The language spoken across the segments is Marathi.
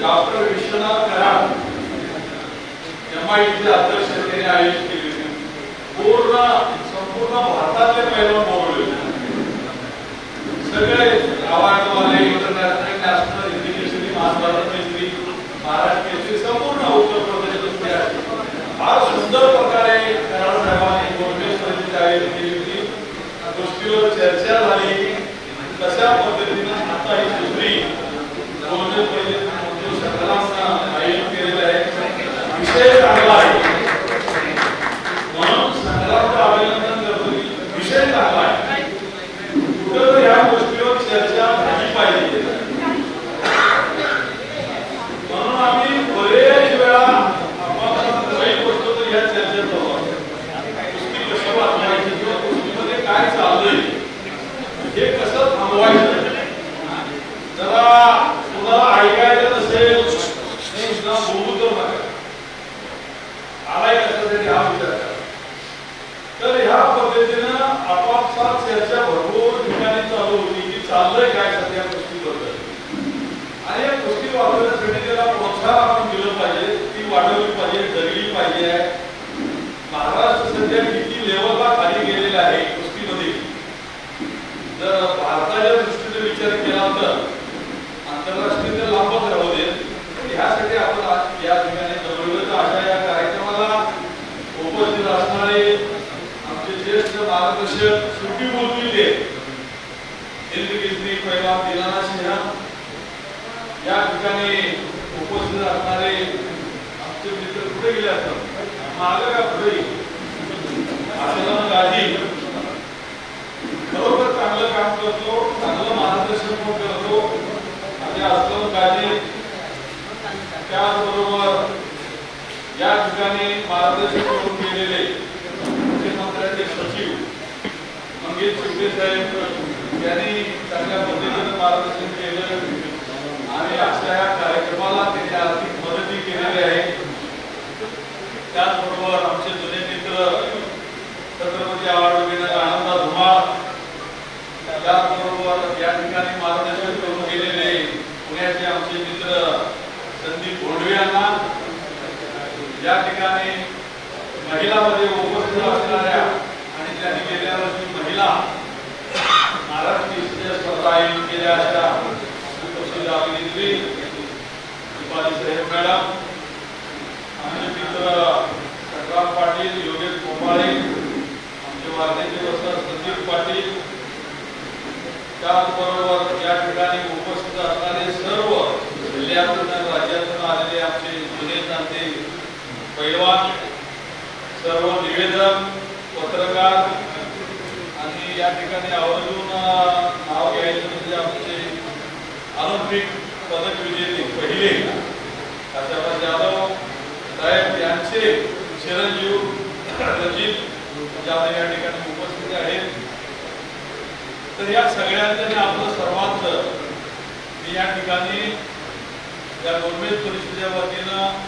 डॉक्टर विश्वनाथ कराड एमआयटीचे अध्यक्ष त्यांनी आयोजित केली होती. पूर्ण संपूर्ण भारतातले पैलवान बोलवले सगळे अवॉर्डवाले इंटरनॅशनल नॅशनल हिंदी केसरी महाभारत केसरी महाराष्ट्र केसरी संपूर्ण उत्तर प्रदेश फार सुंदर प्रकारे कराड साहेबांनी गोलमेज परिषद आयोजित केली होती. गोष्टीवर चर्चा झाली. कशा पद्धतीनं आता ही दुसरी गोलमेज परिषद विषय चांगला आहे म्हणून विषय चांगला कुठं या गोष्टीवर चर्चा झाली पाहिजे म्हणून आम्ही बरेच वेळा आपण काही गोष्ट तर या चर्चेत आहोत. कुस्ती कशी वाचवायची किंवा कुस्तीमध्ये काय चाललंय हे कसं थांबवायचं जरा तुम्हाला ऐकायचं नसेल नाही ना बोलू तर नका आलाय कशासाठी हा विचार करा तर ह्या पद्धतीनं आपापसात चर्चा भरपूर ठिकाणी चालू होती की चाललंय काय सध्या कुस्तीबद्दल आणि या कुस्ती वापरण्यासाठी त्याला प्रोत्साहन आपण दिलं पाहिजे ती वाढवली पाहिजे जगली पाहिजे. महाराष्ट्र सध्या किती लेवलला खाली गेलेला आहे कुस्तीमध्ये जर भारताच्या दृष्टीने विचार केला तर आंतरराष्ट्रीय तर लांबच राहू दे. यासाठी ह्यासाठी आपण आज या ठिकाणी जमवलं तर अशा या कार्यक्रमाला उपस्थित असणारे आमचे ज्येष्ठ मार्गदर्शक सुटी बोललेले हिंद केसरी पैलवान दिनाना सिंह या ठिकाणी उपस्थित असणारे आमचे मित्र कुठे गेले असतात? मागं का पुढे आसलम गाजी खरोखर चांगलं काम करतो चांगलं मार्गदर्शन पण करतो. आणि असलम गाजी त्याचबरोबर या ठिकाणी मार्गदर्शन करून गेलेले मुख्यमंत्र्यांचे सचिव मंगेश शिवटे साहेब यांनी चांगल्या पद्धतीनं मार्गदर्शन केलं. आणि अशा या कार्यक्रमाला त्यांनी आर्थिक मदतही केलेली आहे. त्याचबरोबर आमचे जुने मित्र छत्रपती आवाड विनर आनंदा धुमाळ त्याचबरोबर या ठिकाणी मार्गदर्शन करून गेलेले पुण्याचे आमचे मित्र संदीप भोंडवे यांना. या ठिकाणी महिलामध्ये उपस्थित असणाऱ्या आणि त्यांनी गेल्या वर्षी महिला महाराष्ट्र स्पर्धा आयोजित केल्या अशा अभिनेत्री साहेब मॅडम आमचे मित्र संग्राम पाटील योगेश गोपाळे आमचे वार्धेचे संदीप पाटील त्याचबरोबर या ठिकाणी उपस्थित असणारे सर्व जिल्ह्यातून राज्यातून आलेले आमचे जुने जाणते पैलवान सर्व निवेदक पत्रकार आणि या ठिकाणी आवर्जून नाव घ्यायचं म्हणजे ऑलिम्पिक पदक विजेते पहिले. आशाबा जाधव साहेब यांचे चिरंजीव रजित जाधव या ठिकाणी उपस्थित आहेत. तर या सगळ्यांनी आपलं सर्वांचं मी या ठिकाणी या गोलमेज परिषदेच्या वतीनं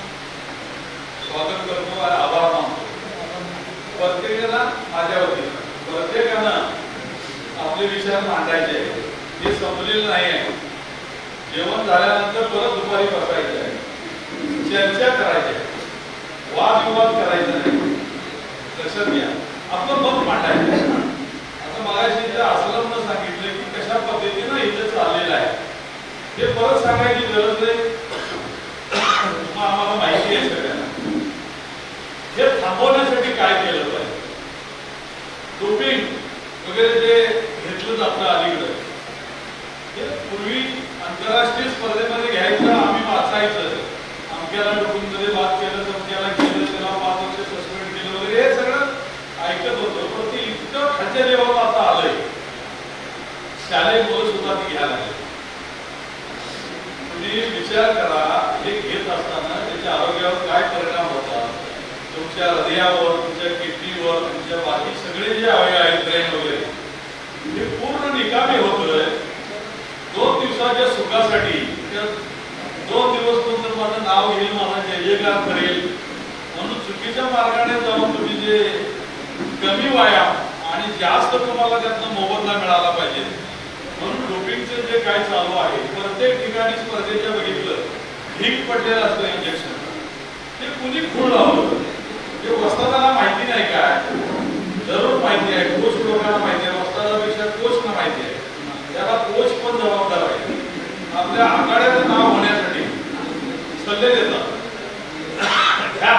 स्वागत करतो आणि आभार मानतो. प्रत्येकाला माझ्या वतीनं प्रत्येकानं आपले विचार मांडायचे हे संपलेलं नाही आहे. जेवण झाल्यानंतर परत दुपारी बसायचं आहे चर्चा करायची वादविवाद करायचा नाही. लक्षात घ्या. आपलं मत मांडायचं आता मगाशी इथं असलमनं सांगितलं की कशा पद्धतीनं इथं चाललेलं आहे. हे परत सांगायची गरज नाही. आम्हाला माहिती आहे सगळ्यांना. हे थांबवण्यासाठी काय केलं पाहिजे? डोपिंग वगैरे जे घेतलं जातं अलीकडं हे पूर्वी आंतरराष्ट्रीय स्पर्धेमध्ये घ्यायचं आम्ही वाचायचं. अमक्याला डोकून मध्ये बात केलं तमक्याला केलं त्याला पाच वर्ष सस्पेंड केलं वगैरे हे सगळं ऐकत होतं. पण ते इतकं खाद्य लेवल आता आलंय. शालेय मुलं सुद्धा ती घ्यायला लागली. तुम्ही विचार करा हे घेत असताना त्याच्या आरोग्यावर काय तुमच्या हृदयावर तुमच्या किडनीवर तुमच्या बाकी सगळे जे अवयव आहेत ब्रेन वगैरे हे पूर्ण निकामी होतो दिवसाच्या सुखासाठी त्या दोन दिवस नंतर माझं नाव येईल माझा जयजयकार करेल. म्हणून चुकीच्या मार्गाने जाऊन तुम्ही जे कमी व्यायाम आणि जास्त तुम्हाला त्यातनं मोबदला मिळाला पाहिजे. म्हणून डोपिंगचं जे काय चालू आहे प्रत्येक ठिकाणी स्पर्धेच्या बघितलं ढीक पडलेलं असतं इंजेक्शन ते कुणी खूळ लावलं? ते वस्तादाला माहिती नाही काय? जरूर माहिती आहे कोच लोकांना माहिती आहे वस्तादापेक्षा कोचना माहिती आहे त्याला कोच पण जबाबदार आहे. आपल्या आघाड्याचं नाव होण्यासाठी सल्ले देतात. घ्या.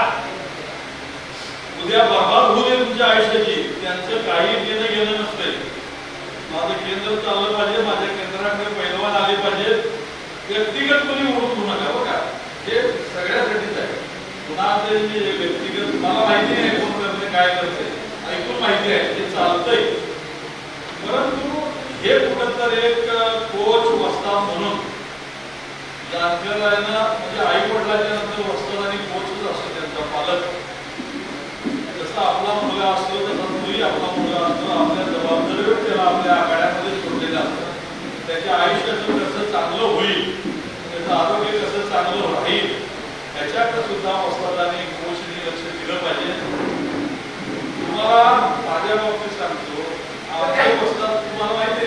उद्या बर्बाद होऊ दे तुमच्या आयुष्याची. त्यांचं काही घेणं घेणं नसतंय. माझं केंद्र चाललं पाहिजे माझ्या केंद्राकडे पैलवान आले पाहिजेत. व्यक्तिगत कोणी ओळख होऊ नका बघा हे सगळ्यासाठीच आहे. पुन्हा ते जे व्यक्तिगत मला माहिती नाही कोण करते काय करते ऐकून माहिती आहे ते चालतंय. परंतु हे कुठंतर एक कोच वस्ता म्हणून यांच्याला आहे ना म्हणजे आई वडिलांच्या नंतर वस्तात आणि कोचच असतो त्यांचा पालक. जसा आपला मुलगा असतो तसा मुली आपला मुलगा असतो. आपल्या जबाबदारीवर त्याला आपल्या आघाड्यामध्ये सोडलेला असतो. त्याच्या आयुष्याचं कसं चांगलं होईल त्याचं आरोग्य कसं चांगलं राहील त्याच्याकडे सुद्धा वस्तादाने कोचने लक्ष दिलं पाहिजे. तुम्हाला माझ्या बाबतीत सांगतो तुम्हाला माहिती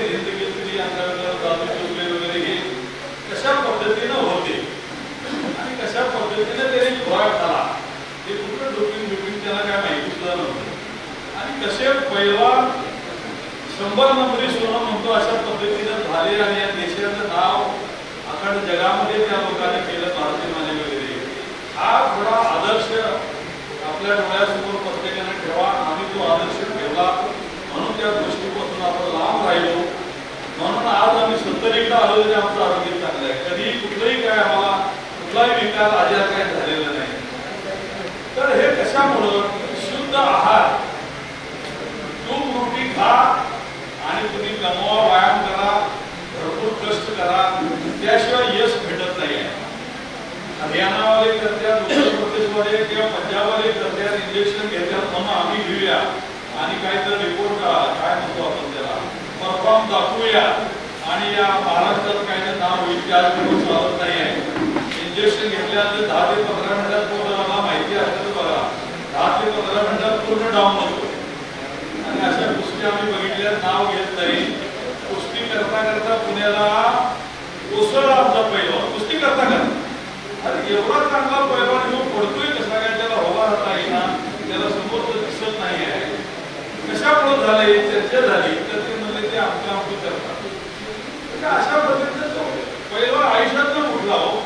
वगैरे कशा होते? आणि कशा पद्धतीने ते माहिती आणि कसे शंभर नंबरी सोनं म्हणतो अशा पद्धतीनं झाले आणि या देशाचं नाव अखंड जगामध्ये त्या लोकांनी केलं भारतीय माने वगैरे. हा थोडा आदर्श आपल्या डोळ्यासमोर प्रत्येकाने ठेवा आम्ही तो आदर्श ठेवला. म्हणून त्या गोष्टीपासून आपण लांब राहिलो. म्हणून आज आम्ही सत्तरीकडे आलो तरी आमचं आरोग्य चांगलं आहे. कधी कुठलंही काय आम्हाला कुठलाही विकार आजार काय झालेला नाही. तर हे कशामुळं? शुद्ध आहार. तूप रोटी खा आणि तुम्ही कमवा व्यायाम करा भरपूर कष्ट करा. त्याशिवाय यश भेटत नाही आहे. हरियाणावाले करत्यात उत्तर प्रदेशवाले किंवा पंजाबवाले करत्यात इंजेक्शन घेतात म्हणून आम्ही घेऊया आणि काहीतरी रिपोर्ट काय म्हणतो आपण त्याला. परफॉर्म दाखवूया. आणि या महाराष्ट्रात काही ना नाव होईल त्या रिपोर्ट चालत नाही आहे. इंजेक्शन घेतल्यानंतर दहा ते पंधरा मिनिटात पूर्ण मला माहिती असेल तर बघा. दहा ते पंधरा मिनिटात पूर्ण डाऊन होतो. आणि अशा गोष्टी आम्ही बघितल्या नाव घेत नाही. कुस्ती करता करता पुण्याला कोसळला आमचा पैलवान. कुस्ती करता करता अरे एवढा चांगला पैलवान घेऊन पडतोय कसा काय? त्याला हवा राहता येईना त्याला समोर तर दिसत नाही आहे. कशामुळे झाले? चर्चा झाली. तर ते म्हणले ते आमच्या आमचं करतात अशा पद्धतीनं तो पहिला आयुष्यात उठला हो.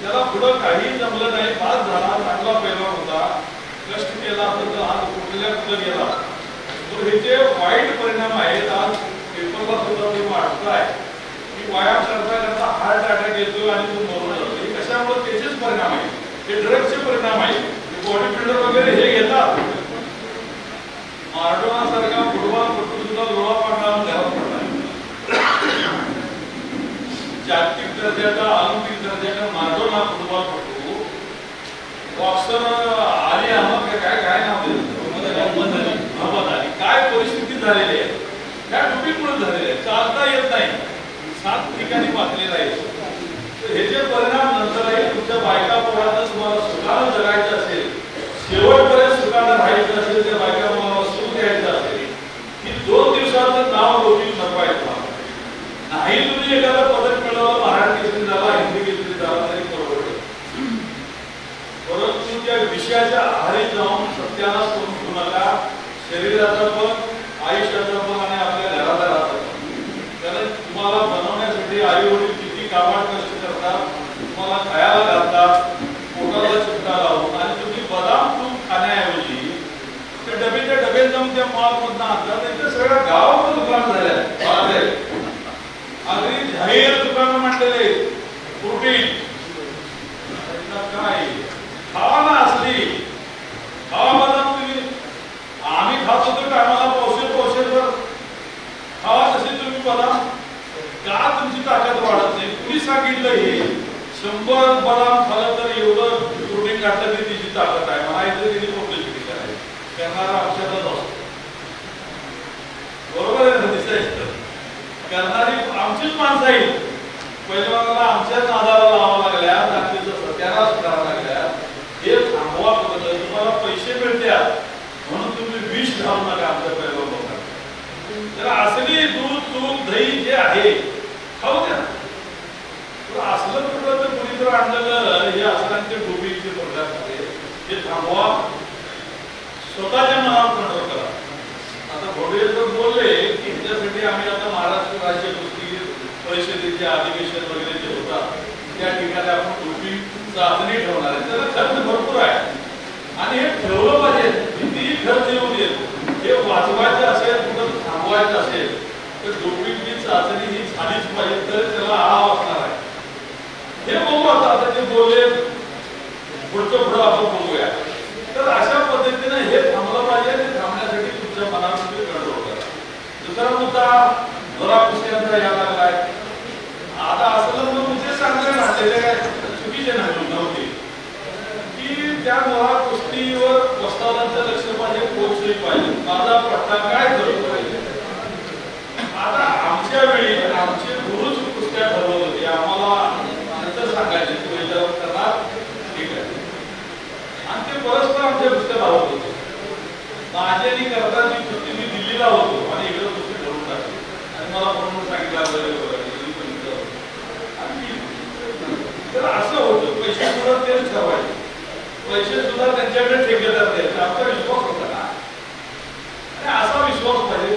त्याला पुढं काही जमलं नाही. बाद झाला चांगला पहिला होता. कष्ट केला तर आज कुठल्या कुठं गेला. तर ह्याचे वाईट परिणाम आहेत आज पेपरला सुद्धा तुम्ही वाटताय की व्यायाम करता करता हार्ट अटॅक येतो आणि तो मरून जातो हे कशामुळे? त्याचेच परिणाम आहेत. हे ड्रग्सचे परिणाम आहेत. बॉडी बिल्डर वगैरे हे घेतात. मार्डोना सारखा फुटबॉल सुद्धा लोळा पडला आणि घरात पडला जागतिक दर्जाचा ऑलिम्पिक दर्जाचा मार्डोना फुटबॉल पटू बॉक्सर आली अहमद का? काय काय नाव मोहम्मद अली. मोहम्मद अली. काय परिस्थिती झालेली आहे? त्या डुबीमुळे झालेली आहे? चालता येत नाही. सात ठिकाणी वाचलेला आहे. परिणाम नंतरही तुमच्या बायका पोरांना तुम्हाला सुखानं जगायचं असेल शेवटपर्यंत सुखानं राहायचं असेल त्या बायका डबे जाऊन त्या मॉलमधनं आणतात त्यांच्या सगळ्या गावामध्ये दुकान झाल्या अगदी जाहीर दुकानं म्हटलेले प्रोटीन स्वतःच्या मनावर कंट्रोल करा. आता घोडेल तर बोलले की ह्याच्यासाठी आम्ही आता महाराष्ट्र राज्य कुस्ती परिषदेचे अधिवेशन वगैरे जे होतात त्या ठिकाणी आपण कुस्ती चाचणी ठेवणार आहे. त्याला खर्च भरपूर आहे. आणि हे ठेवलं पाहिजे. कितीही खर्च येऊ देत हे वाचवायचं असेल कुठं थांबवायचं असेल तर डोपिंगची चाचणी ही झालीच पाहिजे तर त्याला आळा असणार आहे. हे बघू आता ते बोलले पुढचं पुढं आपण बघूया. तर अशा पद्धतीने हे थांबलं पाहिजे ते थांबण्यासाठी तुमच्या मनावर गडबड करा दुसरा मुद्दा जोरा कुस्त्यांचा यायला लागलाय आता असं लोक तुमचे चांगले राहिलेले काय चुकीचे नाही नव्हते. त्या मुळात कुस्तीवर प्रस्तावांचं लक्ष पाहिजे पोहोचली पाहिजे? माझा पट्टा काय करू परस्पर आमच्या गोष्टी लावत होतो माझी आणि कर्ताची कुस्ती मी दिल्लीला होतो. आणि इकडे कुस्ती ठेवून टाकली. आणि मला म्हणून सांगितलं तर असं होतं पैसे सुद्धा तेच ठरवायचे. पैसे सुद्धा त्यांच्याकडे ठेवले जाते आमचा विश्वास होता ना. असा विश्वास म्हणजे, पाहिजे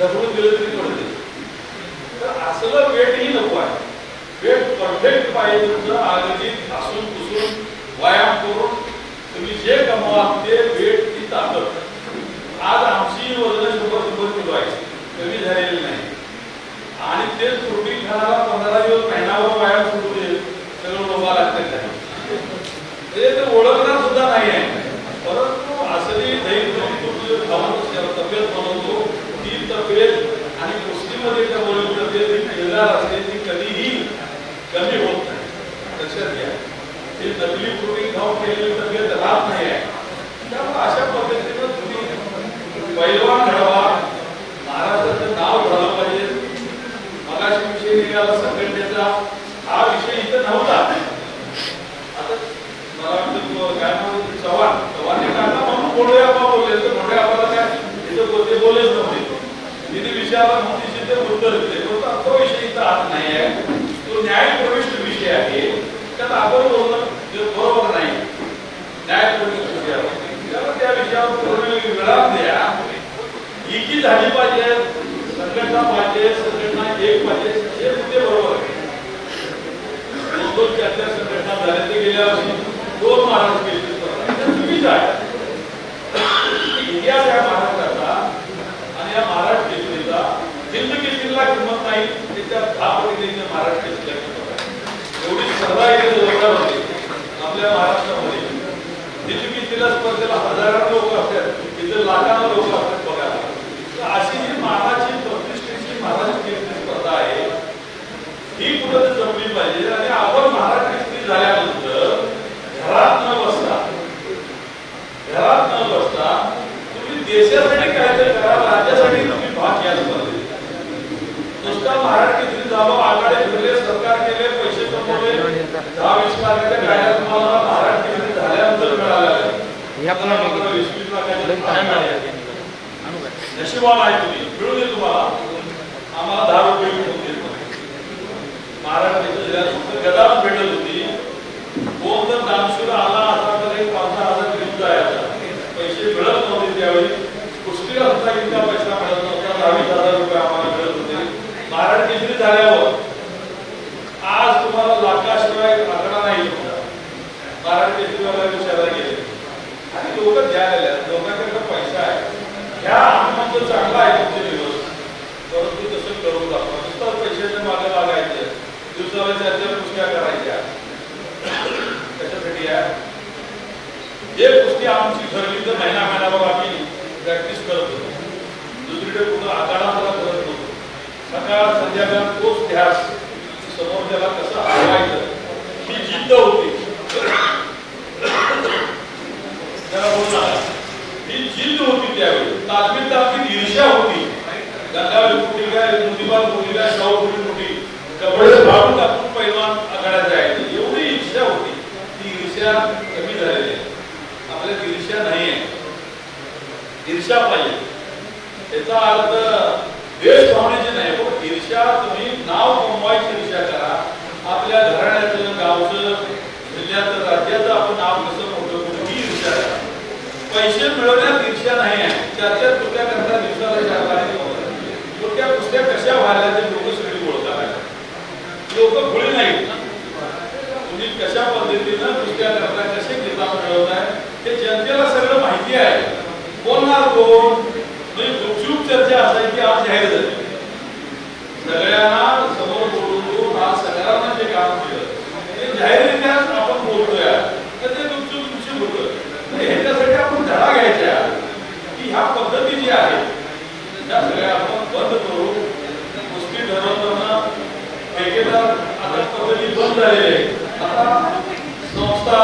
दबून दिलं तरी पडते. तर असलं वेटही नको आहे. वेट परफेक्ट पाहिजे तुमचं आगीत असून पुसून व्यायाम उत्तर दिले परंतु आमचा विषय इथं आत नाही आहे तो न्यायप्रविष्ट विषय आहे त्यात आपण बोलणं बरोबर नाही न्यायप्रविष्ट विषयावर त्यामुळे त्या विषयावर पूर्ण विराम द्या एकी झाली पाहिजे संघटना पाहिजे संघटना एक पाहिजे हे मुद्दे बरोबर आहे दोन त्यातल्या संघटना झाल्या ते गेल्या वर्षी दोन महाराज केले चुकीचं आहे इतिहास या महाराष्ट्राचा आणि या महाराष्ट्र केसरीचा ज़िंदगी केसरीला किंमत नाही. त्याच्या दहा पटीने महाराष्ट्र केसरीला एवढी स्पर्धा इथे जोरदार होते आपल्या महाराष्ट्रामध्ये. हिंद केसरीला स्पर्धेला हजारांना लोक असतात. तिथे लाखांना लोक असतात बघायला तर अशी जी मानाची प्रतिष्ठेची महाराष्ट्र केसरी स्पर्धा आहे ही कुठं जमली पाहिजे आणि आपण महाराष्ट्र केसरी झाल्यानंतर घरात न बसता घरात न बसता तुम्ही देशासाठी काहीतरी करा राज्यासाठी तुम्ही भाग घ्या स्पर्धेत नुसता महाराष्ट्र केसरी झालो आघाडी फिरले सरकार केले पैसे कमवले दहा वीस लाखाच्या गाड्या तुम्हाला महाराष्ट्र केसरी झाल्यानंतर मिळाल्या ह्या पण आता मात्र वीस वीस लाखाच्या गाड्या मिळाल्या. नशिबान आहे तुम्ही मिळू दे तुम्हाला आम्हाला दहा रुपये मिळून देत महाराष्ट्राच्या जिल्ह्यात फक्त गदाच भेटत होती कोण जर दानशूर आला असा तर एक पाच सहा हजार घेऊन जायचा पैसे मिळत नव्हते त्यावेळी कुस्तीला सुद्धा इतका पैसा मिळत नव्हता दहा वीस हजार रुपये आम्हाला मिळत होते महाराष्ट्र केसरी झाल्यावर आज तुम्हाला लाखाशिवाय आकडा नाही तुमचा महाराष्ट्र केसरीवाला विचारायला गेले आणि लोक द्यायला लागले. लोकांकडे पैसा आहे ह्या आनंद चांगला आहे तुमचे दिवस परंतु तसं करू नका नुसतं पैशाच्या मागे लागायचं दिवसाला चार चार कुस्त्या करायच्या कशासाठी आहे जे कुस्ती आमची ठरली तर महिना महिनाभर आम्ही प्रॅक्टिस करत होतो दुसरीकडे कुठं आखाडा मला करत नव्हतो सकाळ संध्याकाळ तोच ध्यास समोर त्याला कसं हरवायचं ही जिद्द होती त्याला ही जिद्द होती त्यावेळी तालमीत तालमीत ईर्ष्या होती कुठे काय काय शाहू कुठे कुठे भाडून पैलवान आघाड्यात जायचे एवढी ईर्ष्या होती ती ईर्ष्या कमी झालेली आहे आपल्यात ईर्ष्या नाही आहे ईर्ष्या पाहिजे. त्याचा अर्थ देश भावनेची नाही. पेक्षा तुम्ही नाव कमवायची विचार करा. आपल्या घराण्याचं गावचं जिल्ह्याचं राज्याचं आपण नाव कसं मोठं करू ही ईर्ष्या करा. पैसे मिळवण्यात ईर्ष्या नाही आहे. चार चार करता दिवसाला चार पण त्या कुस्त्या कशा व्हायला ते लोक सगळी बोलतात लोक खुळी नाहीत तुम्ही कशा पद्धतीनं कुस्त्या करता कसे किताब मिळवताय हे जनतेला सगळं माहिती आहे. बोलणार कोण म्हणजे गुपचूप चर्चा असायची आज जाहीर झाली सगळ्यांना समोर बोलून आज सगळ्यांना जे काम केलं ते जाहीररित्या आपण बोलतोय तर ते गुपचूप गुपचूप होतं तर ह्याच्यासाठी आपण धडा घ्यायचा की ह्या पद्धती जी आहे त्या सगळ्या आपण बंद करू कुस्ती ठरवताना ठेकेदार आता बंद झालेली आता संस्था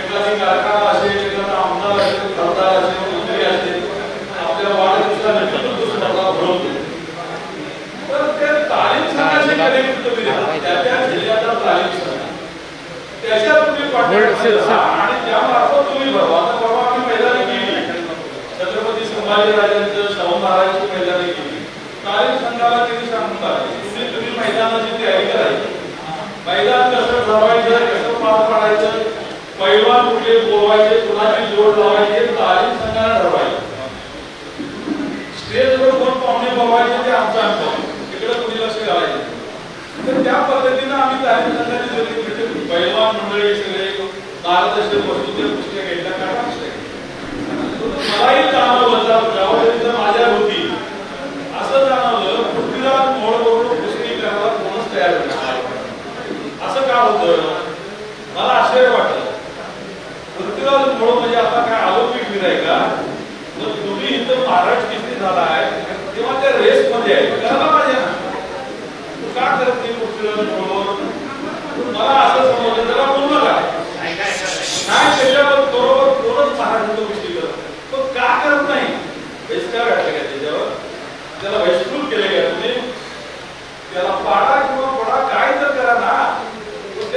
एखादी कारखाना असेल एखादा आमदार असेल खासदार असेल मंत्री असेल आपल्या वाढदिवसाला भरवतो तर ते तालीम संघाचे कनेक्ट तुम्ही त्या त्या जिल्ह्याचा तालीम संघ. त्याच्यात तुम्ही कॉन्टॅक्ट आणि त्यामार्फत तुम्ही भरवा. आता परवा आम्ही मैदानी केली छत्रपती संभाजीराजांचं शाहू महाराजांची मैदानी केली तालीम संघाला सांगून आले तुम्ही तुम्ही मैदानाची तयारी करायची. मैदान कसं ठरवायचं कसं पार पाडायचं. पैलवान कुठे बोलवायचे कुणाची जोड लावायचे तारीख संघाला ठरवायचं. स्टेजवर कोण पाहुणे बोलवायचे ते आमचं आमचं. तिकडे कुणी लक्ष घालायचं? तर त्या पद्धतीनं आम्ही तारीख संघाची सगळी मिटिंग पैलवान मंडळी सगळे मार्गदर्शक वस्तू ते पुस्तक घेतल्या. कारण मलाही जाणवलं जा- जबाबदारी माझ्या होती असं जाणवलं पृथ्वीराज मोड करून कुस्ती करायला कोणच तयार होणार असं का होतं? मला आश्चर्य वाटलं. पृथ्वीराज मोड म्हणजे आता काय अलौकिक विधाय का? जर तुम्ही इथं महाराष्ट्र किती झाला आहे तेव्हा त्या रेस मध्ये आहे. करायला पाहिजे ना तू का करत नाही पृथ्वीराज मोडवर मला असं समजलं त्याला बोलू नका. नाही त्याच्यावर बरोबर कोणच महाराष्ट्र गोष्टी करत तो का करत नाही? बहिष्कार घातला का त्याच्यावर? त्याला बहिष्कृत केले का तुम्ही? त्याला पाडा किंवा पडा काय तर करा ना.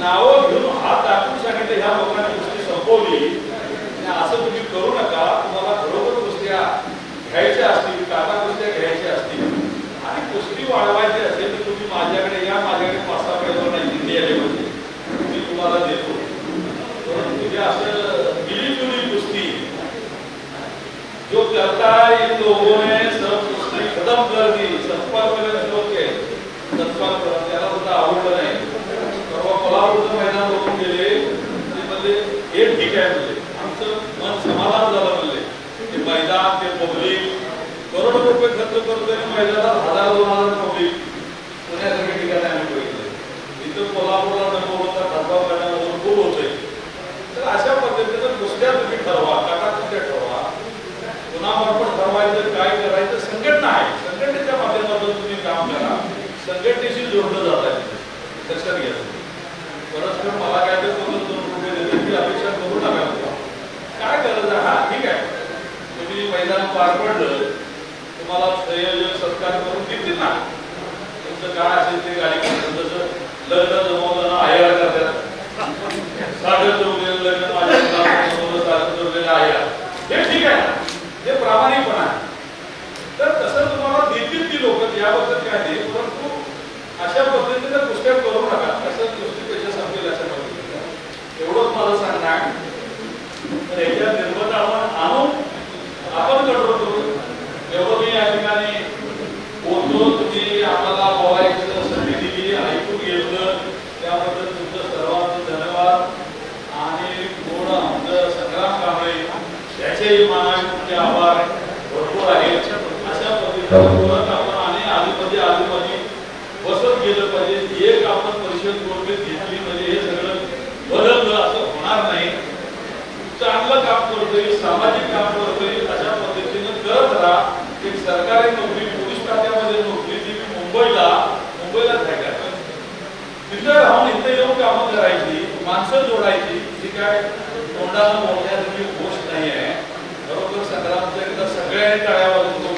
नावं घेऊन हात दाखवून सांगितलं ह्या लोकांनी कुस्ती संपवली. आणि असं तुम्ही करू नका. तुम्हाला खरोखर कुस्त्या घ्यायच्या असतील काका कुस्त्या घ्यायच्या असतील. आणि कुस्ती वाढवायची असेल तर तुम्ही माझ्याकडे या माझ्याकडे पाच सहा पैलवान आहेत आले म्हणजे मी तुम्हाला देतो. परंतु जे असं दिली जुली कुस्ती जो करता है इन लोगों ने सब कुस्ती खतम कर दी. सत्पाल लोग के सत्पाल करा त्याला सुद्धा आवडलं नाही परवा कोल्हापूरचं मैदान बघून गेले ते म्हणले हे ठीक आहे म्हणले आमचं मन समाधान झालं म्हणले ते मैदान ते पब्लिक करोडो रुपये खर्च करतोय आणि हजार दोन हजार पब्लिक पुण्यासारख्या ठिकाणी आम्ही बघितलं इथं कोल्हापूरला नको होता खासबाग खूप तर अशा पद्धतीनं कुस्त्या तुम्ही ठरवा काटा ठरवा. कुणामार्फत ठरवायचं काय करायचं संघटना आहे संघटनेच्या माध्यमातून तुम्ही काम करा. संघटनेशी जोडलं जात आहे. लक्षात घ्या. परस्पर मला काय तर दोन रुपये देते अपेक्षा करू नका. काय गरज आहे? हा ठीक आहे. तुम्ही मैदान पार पडलं तुम्हाला संयोजन सत्कार करून देतील ना? तुमचं काय असेल ते गाडी करतात जसं लग्न जमवताना आयर करतात. लग्न माझ्या जमवलं, हे ठीक आहे ना? हे प्रामाणिकपणा आहे. तर तसं तुम्हाला देतील ती लोक याबद्दल काय नाही परंतु अशा पद्धतीने कुस्त्या करू नका. असं कुस्तीपेक्षा संपेल अशा पद्धतीने. एवढंच माझं सांगणं तर याच्या आणून आपण कंट्रोल करू. एवढं या ठिकाणी ऐकून तुमचं धन्यवाद. आणि पूर्ण हो. आपण आणि आजूबाजी आजूबाजी बसत गेलं पाहिजे. एक आपण परिषद गोष्टीत घेतली म्हणजे हे सगळं बदललं असं होणार नाही. चांगलं काम करतोय सामाजिक काम करतोय अशा पद्धतीनं करत राहा. सरकारी नोकरी पोलीस खात्यामध्ये नोकरी ती मुंबईला मुंबईला जायला तिथं राहून इथे येऊन कामं करायची माणसं जोडायची जी काय तोंडाला मोठ्यासाठी गोष्ट नाही आहे. बरोबर संग्रामच्या एकदा सगळ्या होतो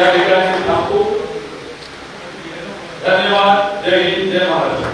या ठिकाणी थांबू. धन्यवाद. जय हिंद जय महाराष्ट्र.